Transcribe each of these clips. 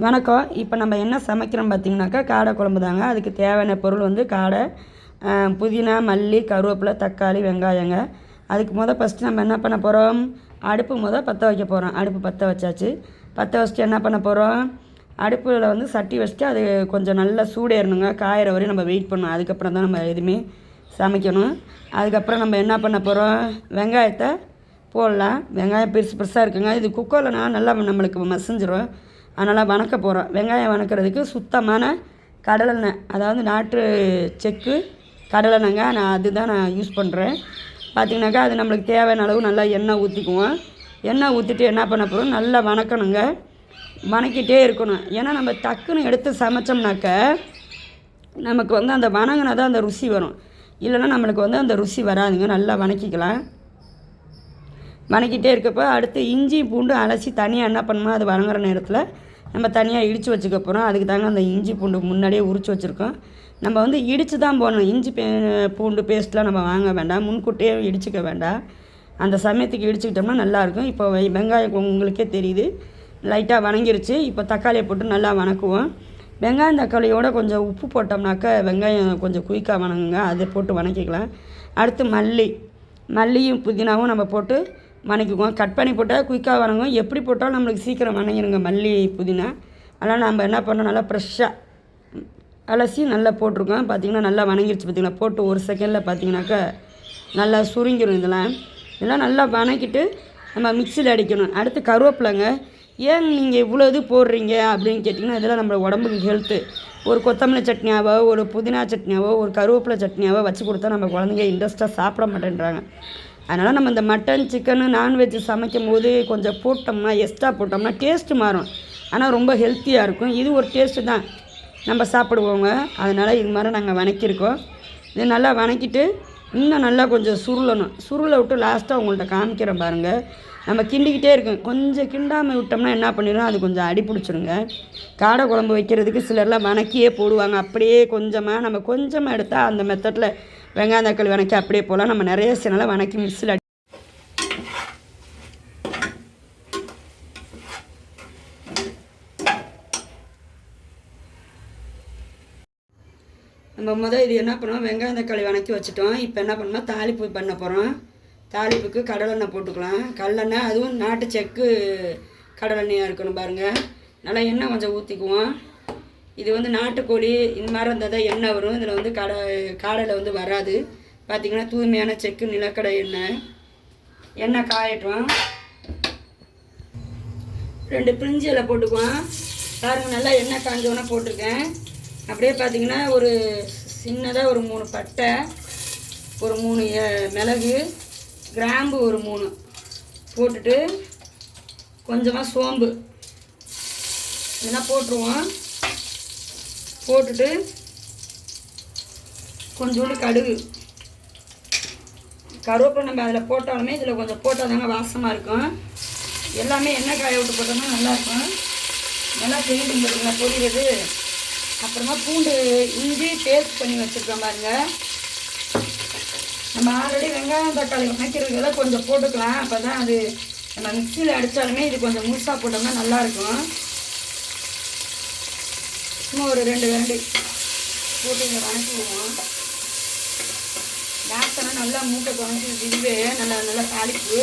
வணக்கம். இப்போ நம்ம என்ன சமைக்கிறோம் பார்த்தீங்கன்னாக்கா காடை குழம்பு தாங்க. அதுக்கு தேவையான பொருள் வந்து காடை புதினா மல்லி கருவேப்பிலை தக்காளி வெங்காயங்க. அதுக்கு முத ஃபஸ்ட்டு நம்ம என்ன பண்ண போகிறோம் அடுப்பு முதல் பற்ற வைக்க போகிறோம் அடுப்பு பற்ற வச்சாச்சு. பற்ற வச்சுட்டு என்ன பண்ண போகிறோம் அடுப்பில் வந்து சட்டி வச்சுட்டு அது கொஞ்சம் நல்லா சூடேறணுங்க. காயிற வரையும் நம்ம வெயிட் பண்ணணும். அதுக்கப்புறம் தான் நம்ம எதுவுமே சமைக்கணும். அதுக்கப்புறம் நம்ம என்ன பண்ண போகிறோம் வெங்காயத்தை போடலாம். வெங்காயம் பெருசு பெருசாக இருக்குங்க. இது குக்கர்லனா நல்லா நம்மளுக்கு மசிஞ்சிரும். அதனால் வணக்க போகிறோம் வெங்காயம் வணக்கிறதுக்கு சுத்தமான கடலெண்ணெய் அதாவது நாட்டு செக்கு கடலெண்ணெய்ங்க நான் அதுதான் நான் யூஸ் பண்ணுறேன் பார்த்திங்கனாக்கா அது நம்மளுக்கு தேவையான அளவு நல்லா எண்ணெய் ஊற்றிக்குவோம் எண்ணெய் ஊற்றிட்டு என்ன பண்ண போகிறோம் நல்லா வணக்கணுங்க. வணக்கிட்டே இருக்கணும். ஏன்னா நம்ம டக்குன்னு எடுத்து சமைச்சோம்னாக்க நமக்கு வந்து அந்த வணங்கினா தான் அந்த ருசி வரும். இல்லைன்னா நம்மளுக்கு வந்து அந்த ருசி வராதுங்க. நல்லா வணக்கிக்கலாம். வணக்கிட்டே இருக்கப்போ அடுத்து இஞ்சி பூண்டு அலசி தனியாக என்ன பண்ணணும் அது வணங்குற நேரத்தில் நம்ம தனியாக இடித்து வச்சுக்க போகிறோம் அதுக்கு தாங்க அந்த இஞ்சி பூண்டு முன்னாடியே உரித்து வச்சுருக்கோம். நம்ம வந்து இடித்து தான் போடணும். இஞ்சி பே பூண்டு பேஸ்ட்லாம் நம்ம வாங்க வேண்டாம். முன்கூட்டியே இடிச்சுக்க வேண்டாம். அந்த சமயத்துக்கு இடிச்சுக்கிட்டோம்னா நல்லாயிருக்கும் இப்போ வெங்காயம் உங்களுக்கே தெரியுது. லைட்டாக வணங்கிருச்சு. இப்போ தக்காளியை போட்டு நல்லா வணக்குவோம். வெங்காயம் தக்காளியோட கொஞ்சம் உப்பு போட்டோம்னாக்கா வெங்காயம் கொஞ்சம் குயிக்காக வணங்குங்க. அதை போட்டு வணக்கிக்கலாம். அடுத்து மல்லி. மல்லியும் புதினாவும் நம்ம போட்டு வணக்கிக்குவோம் கட் பண்ணி போட்டால் குயிக்காக வணங்கும். எப்படி போட்டாலும் நம்மளுக்கு சீக்கிரம் வணங்கிடுங்க மல்லி புதினா. அதனால் நம்ம என்ன பண்ணோம் நல்லா ஃப்ரெஷ்ஷாக அலசி நல்லா போட்டிருக்கோம். பார்த்தீங்கன்னா நல்லா வணங்கிடுச்சு பார்த்தீங்கன்னா போட்டு ஒரு செகண்டில் பார்த்தீங்கன்னாக்கா நல்லா சுருங்கிடும் இதெல்லாம். இதெல்லாம் நல்லா வணக்கிட்டு நம்ம மிக்சியில் அடிக்கணும். அடுத்து கருவேப்பிலைங்க. ஏன் நீங்கள் இவ்வளோ இது போடுறீங்க அப்படின்னு கேட்டிங்கன்னா இதெல்லாம் நம்ம உடம்புக்கு ஹெல்த்து ஒரு கொத்தமல்லி சட்னியாவோ ஒரு புதினா சட்னியாவோ ஒரு கருவேப்பிலை சட்னியாவோ வச்சு கொடுத்தா நம்ம குழந்தைங்க இன்ட்ரெஸ்ட்டாக சாப்பிட மாட்டேன்றாங்க. அதனால் நம்ம இந்த மட்டன் சிக்கனு நான்வெஜ் சமைக்கும் போது கொஞ்சம் போட்டோம்னா எக்ஸ்ட்ரா போட்டோம்னா டேஸ்ட்டு மாறும். ஆனால் ரொம்ப ஹெல்த்தியாக இருக்கும். இது ஒரு டேஸ்ட்டு தான். நம்ம சாப்பிடுவோங்க. அதனால் இது மாதிரி நாங்கள் வணக்கியிருக்கோம். இது நல்லா வணக்கிட்டு இன்னும் நல்லா கொஞ்சம் சுருளணும். சுருளை விட்டு லாஸ்ட்டாக உங்கள்கிட்ட காமிக்கிறேன் பாருங்கள் நம்ம கிண்டிக்கிட்டே இருக்கோம். கொஞ்சம் கிண்டாமல் விட்டோம்னா என்ன பண்ணிடும் அது கொஞ்சம் அடி பிடிச்சிருங்க. காடை குழம்பு வைக்கிறதுக்கு சிலர்லாம் வணக்கியே போடுவாங்க. அப்படியே கொஞ்சமாக நம்ம கொஞ்சமாக எடுத்தால் அந்த மெத்தடில் வெங்காயம் தக்காளி வணக்கி அப்படியே போகலாம் நம்ம நிறைய சில வணக்கி மிக்ஸில் அடி நம்ம முதல் இது என்ன பண்ணுவோம்? வெங்காயம் தக்காளி வணக்கி வச்சுட்டோம். இப்போ என்ன பண்ணோம் தாளிப்பு பண்ண போகிறோம் தாளிப்புக்கு கடலெண்ணெய் போட்டுக்கலாம். கடலெண்ணெய் அதுவும் நாட்டு செக்கு கடலெண்ணெயாக இருக்கணும் பாருங்கள் நல்லா எண்ணெய் கொஞ்சம் ஊற்றிக்குவோம் இது வந்து நாட்டுக்கோழி இந்த மாதிரி இருந்தால் தான் எண்ணெய் வரும். இதில் வந்து கடை காடையில் வந்து வராது. பார்த்திங்கன்னா தூய்மையான செக்கு நிலக்கடை எண்ணெய் எண்ணெய் காயட்டும். ரெண்டு பிரிஞ்சு இலை போட்டுக்குவோம் பாருங்க நல்லா எண்ணெய் காஞ்சோன்னே போட்டிருக்கேன். அப்படியே பார்த்தீங்கன்னா ஒரு சின்னதாக ஒரு மூணு பட்டை ஒரு மூணு எ- மிளகு கிராம்பு ஒரு மூணு போட்டுட்டு கொஞ்சமாக சோம்பு. இதெல்லாம் போட்டுருவோம். போட்டுட்டு கொஞ்சோண்டு கடுகு. கருவேப்பிலை நம்ம அதில் போட்டாலுமே இதில் கொஞ்சம் போட்டால் தாங்க வாசமாக இருக்கும். எல்லாமே எண்ணெய் காய விட்டு போட்டோம்னா நல்லாயிருக்கும் நல்லா தெரியுது பார்த்தீங்களா பொரியது. அப்புறமா பூண்டு இஞ்சி பேஸ்ட் பண்ணி வச்சுருக்கோம் பாருங்க. நம்ம ஆல்ரெடி வெங்காயம் தக்காளி வணக்கிறதுக்கெல்லாம் கொஞ்சம் போட்டுக்கலாம். அப்போ தான் அது நம்ம மிக்சியில் அடித்தாலுமே இது கொஞ்சம் முழுசாக போட்டோம்னா நல்லாயிருக்கும் சும்மா ஒரு ரெண்டு ரெண்டு போட்டு இங்கே வணக்கிடுவோம் வாசனை நல்லா மூட்டை குறைஞ்சி இதுவே நல்லா நல்லா தாளிப்பு.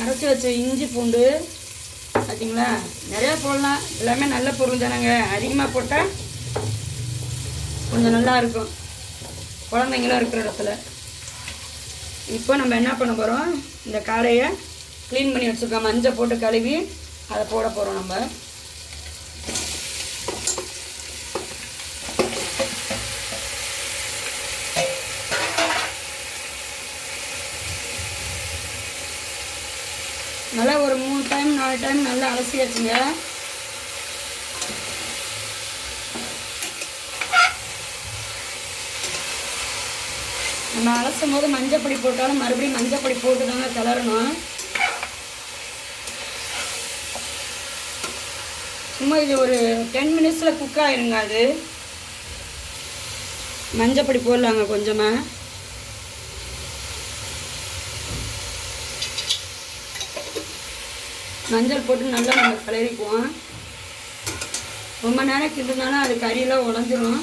அரைச்சி வச்ச இஞ்சி பூண்டு பார்த்தீங்களா நிறையா போடலாம். எல்லாமே நல்ல பொருள் தானேங்க. அதிகமாக போட்டால் கொஞ்சம் நல்லா இருக்கும். குழந்தைங்களும் இருக்கிற இடத்துல. இப்போ நம்ம என்ன பண்ண போகிறோம் இந்த காடையை க்ளீன் பண்ணி வச்சுருக்கோம். மஞ்சள் போட்டு கழுவி அதை போட போகிறோம் நம்ம. நல்லா ஒரு மூணு டைம் நாலு டைம் நல்லா அலசியாச்சுங்க. நம்ம அலசும் போது மஞ்சள் பொடி போட்டாலும் மறுபடியும் மஞ்சள் பொடி போட்டு தாங்க கிளறணும். சும்மா இது ஒரு டென் மினிட்ஸில் குக் ஆயிருங்க அது. மஞ்சப்பொடி போடலாங்க கொஞ்சமாக மஞ்சள் போட்டு நல்லா நம்ம கிளறிக்குவோம். ரொம்ப நேரம் கிண்டினாலும் அது கறியெல்லாம் உடஞ்சிரும்.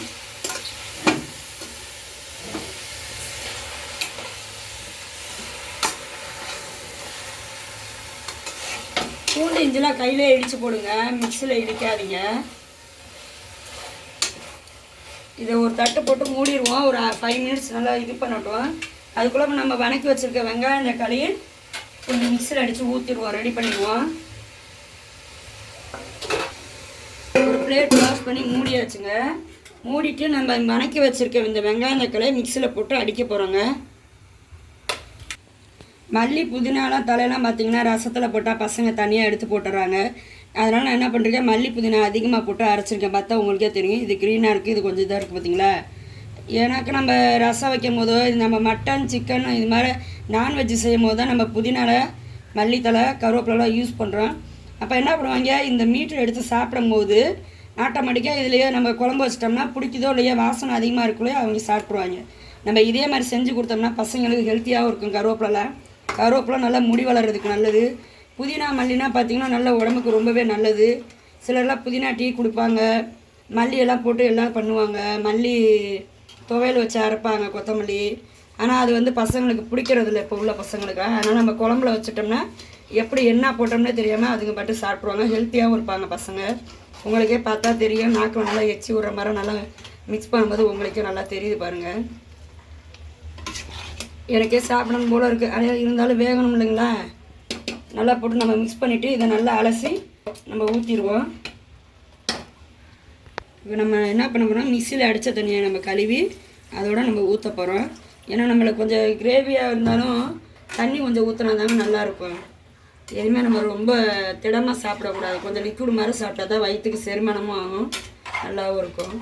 பூண்டு இஞ்சிலாம் கையிலே இடித்து போடுங்க. மிக்சியில் இடிக்காதீங்க. இதை ஒரு தட்டு போட்டு மூடிடுவோம். ஒரு ஃபைவ் மினிட்ஸ் நல்லா இது பண்ணட்டும். அதுக்குள்ளே நம்ம வணக்கி வச்சுருக்க வெங்காயம் தக்காளி கொஞ்சம் மிக்சியில் அடித்து ஊற்றிடுவோம் ரெடி பண்ணிடுவோம். ஒரு பிளேட் வாஷ் பண்ணி மூடியாச்சுங்க. மூடிட்டு நம்ம வணக்கி வச்சுருக்க இந்த வெங்காயம் தக்காளியை மிக்சியில் போட்டு அடிக்க போகிறோங்க மல்லி புதினாலாம் தலையெல்லாம் பார்த்தீங்கன்னா ரசத்தில் போட்டால் பசங்க தனியாக எடுத்து போட்டுறாங்க. அதனால் நான் என்ன பண்ணுறேன் மல்லி புதினா அதிகமாக போட்டு அரைச்சிருக்கேன். பார்த்தா உங்களுக்கே தெரியும். இது க்ரீனாக இருக்குது இது கொஞ்சம் இதாக இருக்குது பார்த்தீங்களா ஏன்னாக்கா நம்ம ரசம் வைக்கும் போதோ இது நம்ம மட்டன் சிக்கன் இது மாதிரி நான்வெஜ் செய்யும் போது தான் நம்ம புதினால மல்லித்தலை கருவேப்பிலலாம் யூஸ் பண்ணுறோம் அப்போ என்ன பண்ணுவாங்க இந்த மீட்டர் எடுத்து சாப்பிடும்போது ஆட்டோமேட்டிக்காக இதுலேயே நம்ம குழம்பு வச்சிட்டோம்னா பிடிக்குதோ இல்லையோ வாசனை அதிகமாக இருக்குள்ளே அவங்க சாப்பிட்ருவாங்க நம்ம இதே மாதிரி செஞ்சு கொடுத்தோம்னா பசங்களுக்கு ஹெல்த்தியாகவும் இருக்கும் கருவேப்பிலாம் கருவேப்பிலை நல்லா முடி வளர்கிறதுக்கு நல்லது. புதினா மல்லினா பார்த்திங்கன்னா நல்ல உடம்புக்கு ரொம்பவே நல்லது. சிலர்லாம் புதினா டீ கொடுப்பாங்க. மல்லி எல்லாம் போட்டு எல்லாம் பண்ணுவாங்க. மல்லி துவையல் வச்சு அரைப்பாங்க கொத்தமல்லி. ஆனால் அது வந்து பசங்களுக்கு பிடிக்கிறதில்ல இப்போ உள்ள பசங்களுக்கு. அதனால் நம்ம குழம்புல வச்சுட்டோம்னா எப்படி என்ன போட்டோம்னே தெரியாமல் அதுங்க பட்டு சாப்பிட்ருவாங்க ஹெல்த்தியாகவும் இருப்பாங்க பசங்க. உங்களுக்கே பார்த்தா தெரியும். நாக்கு நல்லா எச்சி விட்ற மாதிரி நல்லா மிக்ஸ் பண்ணும்போது உங்களுக்கே நல்லா தெரியுது பாருங்கள் எனக்கே சாப்பிடணும் போல இருக்குது அதே இருந்தாலும் வேகணும் இல்லைங்களா? நல்லா போட்டு நம்ம மிக்ஸ் பண்ணிவிட்டு இதை நல்லா அலசி நம்ம ஊற்றிடுவோம் இப்போ நம்ம என்ன பண்ண போகிறோம் மிக்சியில் அடித்த தண்ணியை நம்ம கழுவி அதோட நம்ம ஊற்ற போகிறோம் ஏன்னா நம்மளுக்கு கொஞ்சம் கிரேவியாக இருந்தாலும் தண்ணி கொஞ்சம் ஊற்றினா தாங்க நல்லாயிருக்கும் எதுவுமே நம்ம ரொம்ப திடமாக சாப்பிடக்கூடாது. கொஞ்சம் லிக்விட் மாதிரி சாப்பிட்டா தான் வயிற்றுக்கு செரிமானமும் ஆகும். நல்லாவும் இருக்கும்.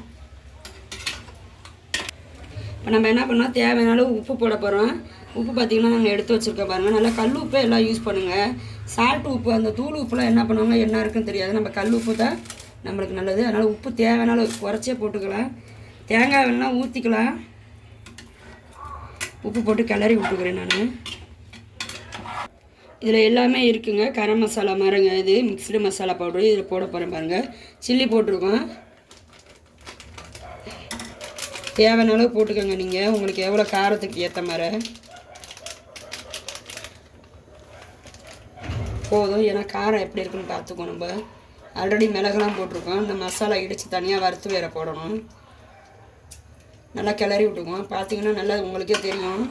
இப்போ நம்ம என்ன பண்ணோம்? தேவையான அளவு உப்பு போட போகிறோம் உப்பு பார்த்திங்கன்னா நாங்கள் எடுத்து வச்சுருக்கோம் பாருங்கள் நல்லா கல் உப்பு எல்லாம் யூஸ் பண்ணுங்கள் சால்ட் உப்பு அந்த தூள் உப்புலாம் என்ன பண்ணுவாங்க? என்ன இருக்குன்னு தெரியாது. நம்ம கல் உப்பு தான் நம்மளுக்கு நல்லது. அதனால் உப்பு தேவையான அளவு குறைச்சே போட்டுக்கலாம். தேங்காய் வேணால் ஊற்றிக்கலாம் உப்பு போட்டு கிளறி விட்டுக்கிறேன் நான். இதில் எல்லாமே இருக்குங்க. கரம் மசாலா மரங்க இது. மிக்சடு மசாலா பவுடர் இதில் போட போகிறேன் பாருங்கள் சில்லி போட்டிருக்கோம். தேவையான அளவு போட்டுக்கோங்க நீங்கள் உங்களுக்கு எவ்வளோ காரத்துக்கு ஏற்ற மாதிரி. போதும். ஏன்னா காரம் எப்படி இருக்குன்னு பார்த்துக்கோ நம்ம. ஆல்ரெடி மிளகுலாம் போட்டிருக்கோம். இந்த மசாலா இடித்து தனியாக வறுத்து வேற போடணும். நல்லா கிளறி விட்டுக்குவோம் பார்த்தீங்கன்னா நல்லா உங்களுக்கே தெரியும்.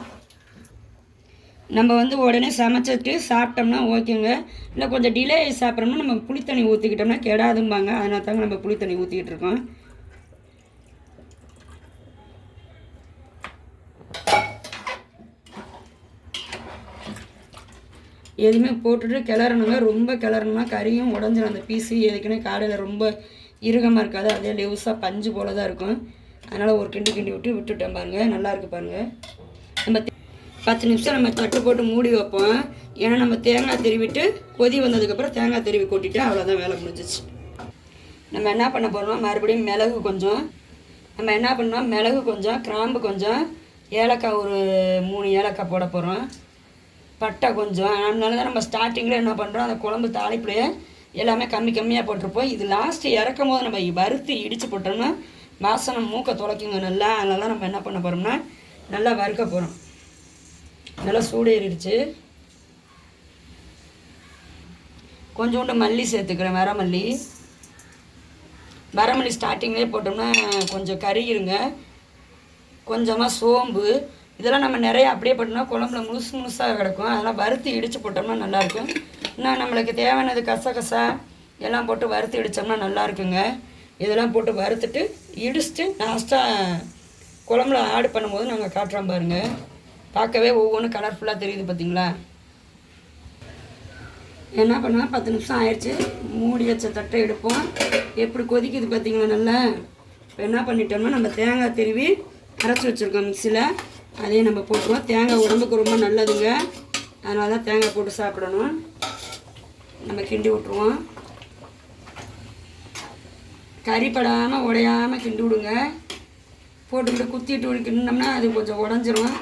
நம்ம வந்து உடனே சமைச்சிட்டு சாப்பிட்டோம்னா ஓகேங்க. இல்லை கொஞ்சம் டிலே சாப்பிட்றோம்னா நம்ம புளித்தண்ணி ஊற்றிக்கிட்டோம்னா கெடாதும்பாங்க. அதனால தாங்க நம்ம புளித்தண்ணி ஊற்றிக்கிட்டு இருக்கோம். எதுவுமே போட்டுட்டு கிளறணுங்க. ரொம்ப கிளறணும்னா கறியும் உடஞ்சிடும் அந்த பீஸு எதுக்குன்னே காடையில் ரொம்ப இறுகமாக இருக்காது. அதே லெவுஸாக பஞ்சு போல தான் இருக்கும். அதனால் ஒரு கிண்டி கிண்டி விட்டு விட்டுட்டேன் பாருங்கள் நல்லாயிருக்கு பாருங்கள் நம்ம பத்து நிமிஷம் நம்ம தட்டு போட்டு மூடி வைப்போம். ஏன்னா நம்ம தேங்காய் திருவிட்டு கொதி வந்ததுக்கப்புறம் தேங்காய் திருவி கொட்டிட்டு அவ்வளோதான் வேலை முடிஞ்சிச்சு. நம்ம என்ன பண்ண போகிறோம் மறுபடியும் மிளகு கொஞ்சம். நம்ம என்ன பண்ணோம் மிளகு கொஞ்சம் கிராம்பு கொஞ்சம் ஏலக்காய் ஒரு மூணு ஏலக்காய் போட போகிறோம் பட்டை கொஞ்சம். அதனால தான் நம்ம ஸ்டார்டிங்கில் என்ன பண்ணுறோம் அந்த குழம்பு தாளிப்புலையே எல்லாமே கம்மி கம்மியாக போட்டிருப்போம். இது லாஸ்ட்டு இறக்கும் போது நம்ம வறுத்து இடித்து போட்டோம்னா வாசனை மூக்கை துளைக்குங்க நல்லா. அதனால தான் நம்ம என்ன பண்ண போகிறோம்னா நல்லா வறுக்க போகிறோம் நல்லா சூடேறிடுச்சு. கொஞ்சோண்டு மல்லி சேர்த்துக்கிறேன் வரமல்லி வரமல்லி ஸ்டார்டிங்லேயே போட்டோம்னா கொஞ்சம் கருகிருங்க. கொஞ்சமாக சோம்பு. இதெல்லாம் நம்ம நிறையா அப்படியே போட்டோம்னா குழம்புல முழுசு முழுசாக கிடக்கும். அதெல்லாம் வறுத்து இடித்து போட்டோம்னா நல்லாயிருக்கும். இன்னும் நம்மளுக்கு தேவையானது கசகசா எல்லாம் போட்டு வறுத்து இடித்தோம்னா நல்லா இருக்குங்க இதெல்லாம் போட்டு வறுத்துட்டு இடிச்சிட்டு லாஸ்ட்டாக குழம்புல ஆடு பண்ணும்போது நாங்கள் காட்டுறோம் பாருங்கள் பார்க்கவே ஒவ்வொன்றும் கலர்ஃபுல்லாக தெரியுது பார்த்தீங்களா என்ன பண்ணுவேன் பத்து நிமிஷம் ஆயிடுச்சு. மூடி வச்ச தட்டை எடுப்போம். எப்படி கொதிக்குது பார்த்தீங்களா நல்லா? இப்போ என்ன பண்ணிட்டோம்னா நம்ம தேங்காய் திருவி அரைச்சி வச்சுருக்கோம் மிக்சியில். அதையும் நம்ம போட்டுருவோம். தேங்காய் உடம்புக்கு ரொம்ப நல்லதுங்க. அதனால தான் தேங்காய் போட்டு சாப்பிடணும். நம்ம கிண்டி விட்ருவோம் கறிப்படாமல் உடையாமல் கிண்டி விடுங்க. போட்டுக்கிட்டு குத்திட்டு கிண்டினோம்னா அது கொஞ்சம் உடஞ்சிரும்.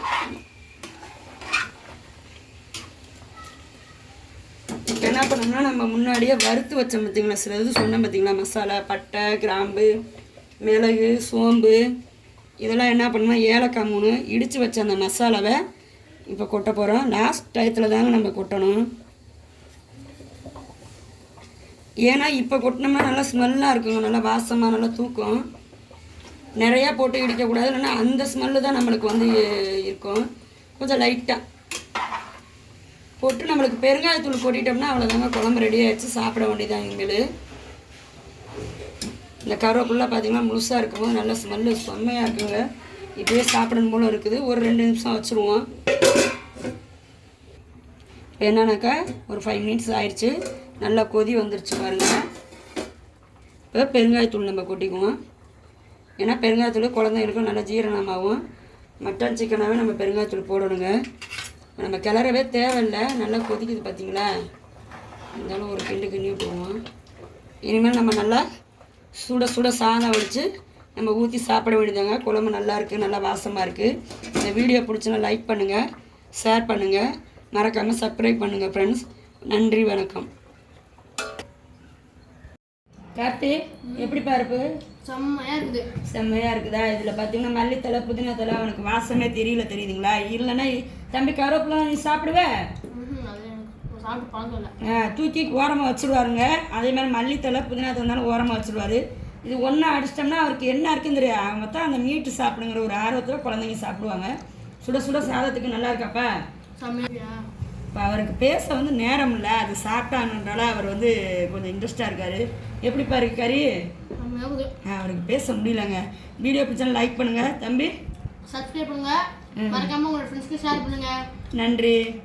இப்போ என்ன பண்ணோம்னா நம்ம முன்னாடியே வறுத்து வச்சோம் பார்த்தீங்களா சில இது சொன்னோம் பார்த்தீங்களா மசாலா பட்டை கிராம்பு மிளகு சோம்பு இதெல்லாம் என்ன பண்ணணும் ஏலக்காய் மூணு இடித்து வச்ச அந்த மசாலாவை இப்போ கொட்ட போகிறோம் லாஸ்ட் டயத்தில் தாங்க நம்ம கொட்டணும். ஏன்னா இப்போ கொட்டினோம்னா நல்லா ஸ்மெல்லாக இருக்குங்க. நல்லா வாசமாக நல்லா தூக்கும். நிறையா போட்டு இடிக்கக்கூடாது. இல்லைன்னா அந்த ஸ்மெல்லு தான் நம்மளுக்கு வந்து இருக்கும். கொஞ்சம் லைட்டாக போட்டு நம்மளுக்கு பெருங்காயத்தூள் கொட்டிட்டோம்னா அவ்வளோதாங்க குழம்பு ரெடி ஆகிடுச்சு சாப்பிட வேண்டியதான் எங்களுக்கு இந்த கருவேப்பிலாம் பார்த்தீங்கன்னா முழுசாக இருக்கும்போது நல்லா ஸ்மெல்லு செம்மையாக இருக்குங்க. இப்போயே சாப்பிடணும் போல இருக்குது. ஒரு ரெண்டு நிமிஷம் வச்சுருவோம். இப்போ என்னன்னாக்கா ஒரு ஃபைவ் மினிட்ஸ் ஆயிடுச்சு. நல்லா கொதி வந்துருச்சு பாருங்க. இப்போ பெருங்காயத்தூள் நம்ம கொட்டிக்குவோம். ஏன்னா பெருங்காயத்தூள் குழந்தைங்களுக்கும் நல்லா ஜீரணமாகும். மட்டன் சிக்கனாகவே நம்ம பெருங்காயத்தூள் போடணுங்க. நம்ம கிளறவே தேவையில்லை. நல்லா கொதிக்குது பார்த்தீங்களா இருந்தாலும் ஒரு கிண்டு கிண்டி விட்டுருவோம் இனிமேல் நம்ம நல்லா சுட சுட சாதம் வடித்து நம்ம ஊற்றி சாப்பிட வேண்டியதாங்க. குழம்பு நல்லா இருக்குது நல்லா வாசமாக இருக்குது இந்த வீடியோ பிடிச்சுன்னா லைக் பண்ணுங்கள் ஷேர் பண்ணுங்கள் மறக்காமல் சப்ஸ்கிரைப் பண்ணுங்கள் ஃப்ரெண்ட்ஸ் நன்றி வணக்கம். கார்த்தி எப்படி பாருப்பு? செம்மையா இருக்குது. செம்மையாக இருக்குதா? இதில் பார்த்தீங்கன்னா மல்லித்தலை புதினா தலை அவனுக்கு வாசமே தெரியல தெரியுதுங்களா? இல்லைன்னா தம்பி கருவேப்பிலை நீ சாப்பிடுவ ம்ஹும், அது எனக்கு சாப்பிட்டு பழக்கம் இல்லை ஆ, தூக்கி ஓரமாக வச்சுருவாருங்க. அதே மாதிரி மல்லித்தலை புதினா தந்தாலும் ஓரமாக வச்சுருவாரு. இது ஒன்றா அடிச்சிட்டோம்னா அவருக்கு என்ன இருக்குன்னு தெரியாது. அவங்க தான் அந்த மீட்டு சாப்பிடுங்கிற ஒரு ஆர்வத்தில் குழந்தைங்க சாப்பிடுவாங்க. சுட சுட சாதத்துக்கு நல்லா இருக்காப்பா? இப்போ அவருக்கு பேச வந்து நேரம் இல்லை. அது சாப்பிட்டாங்கன்றால அவர் வந்து கொஞ்சம் இன்ட்ரெஸ்டாக இருக்கார். எப்படி பாரு கறி? செம்மையா இருக்குது. ஆ, அவருக்கு பேச முடியலங்க. வீடியோ பிடிச்சா லைக் பண்ணுங்கள் தம்பி? சப்ஸ்கிரைப் பண்ணுங்க. மறக்காம உங்களோட ஃப்ரெண்ட்ஸ்க்கு ஷேர் பண்ணுங்க. நன்றி.